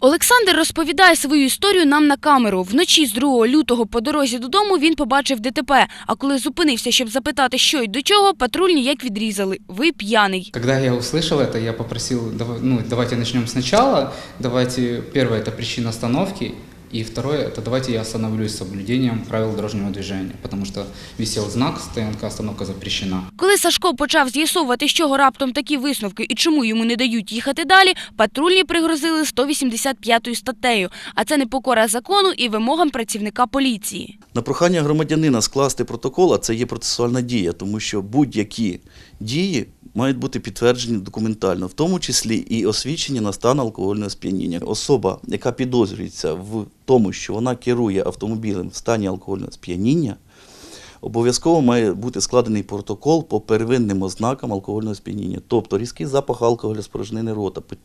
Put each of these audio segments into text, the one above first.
Олександр розповідає свою історію нам на камеру. Вночі з 2 лютого по дорозі додому він побачив ДТП. А коли зупинився, щоб запитати, що й до чого, патрульні як відрізали. Ви п'яний. Когда я услышал это, я попросил, «Дава- ну, давайте начнем сначала. Давайте, первое, это причина остановки. И второе, это давайте я остановлюсь с соблюдением правил дорожного движения, потому что висел знак «Стоянка, остановка запрещена». Коли Сашко почав з'ясовувати, з чого раптом такі висновки і чому йому не дають їхати далі, патрульні пригрозили 185 статтею. А це непокора закону і вимогам працівника поліції. На прохання громадянина скласти протокол, а це є процесуальна дія, тому що будь-які дії мають бути підтверджені документально, в тому числі і освідчення на стан алкогольного сп'яніння. Особа, яка підозрюється в тому, що вона керує автомобілем в стані алкогольного сп'яніння, обов'язково має бути складений протокол по первинним ознакам алкогольного сп'яніння, тобто різкий запах алкоголю з порожнини рота, по-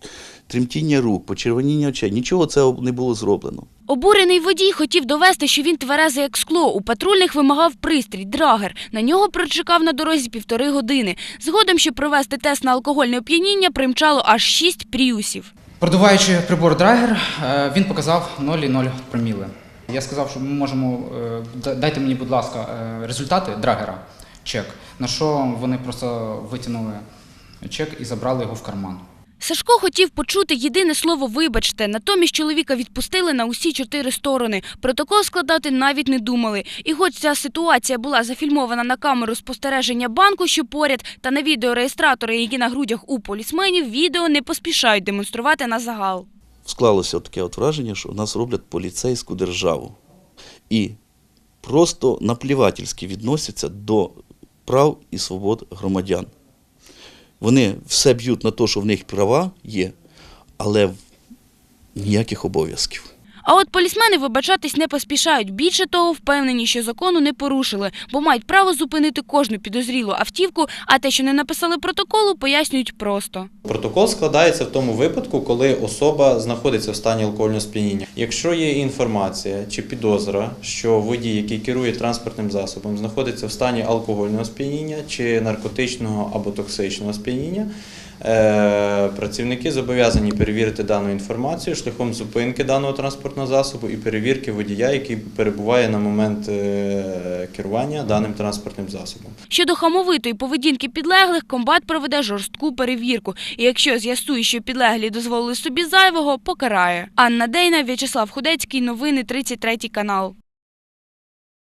тремтіння рук, почервоніння очей. Нічого цього не було зроблено. Обурений водій хотів довести, що він тверезий як скло. У патрульних вимагав пристрій, драгер. На нього прочекав на дорозі півтори години. Згодом, щоб провести тест на алкогольне оп'яніння, примчало аж шість пріусів. Продуваючи прибор драгер, е, він показав 0,0 проміли. Я сказав, що ми можемо, е, дайте мені, будь ласка, е, результати драгера, чек. На що вони просто витягнули чек і забрали його в карман. Сашко хотів почути єдине слово «вибачте». Натомість чоловіка відпустили на усі чотири сторони. Протокол складати навіть не думали. І хоч ця ситуація була зафільмована на камеру спостереження банку, що поряд, та на відеореєстратори, які на грудях у полісменів, відео не поспішають демонструвати на загал. Склалося таке от враження, що в нас роблять поліцейську державу. І просто наплівательськи відносяться до прав і свобод громадян. Вони все б'ють на те, що в них права є, але ніяких обов'язків. А от полісмени вибачатись не поспішають. Більше того, впевнені, що закону не порушили, бо мають право зупинити кожну підозрілу автівку, а те, що не написали протоколу, пояснюють просто. Протокол складається в тому випадку, коли особа знаходиться в стані алкогольного сп'яніння. Якщо є інформація чи підозра, що водій, який керує транспортним засобом, знаходиться в стані алкогольного сп'яніння чи наркотичного або токсичного сп'яніння, е, працівники зобов'язані перевірити дану інформацію шляхом зупинки даного транспортного засобу і перевірки водія, який перебуває на момент е, керування даним транспортним засобом. Щодо хамовитої поведінки підлеглих, комбат проведе жорстку перевірку. І якщо з'ясує, що підлеглі дозволили собі зайвого, покарає. Анна Дейна, В'ячеслав Худецький, новини 33 канал.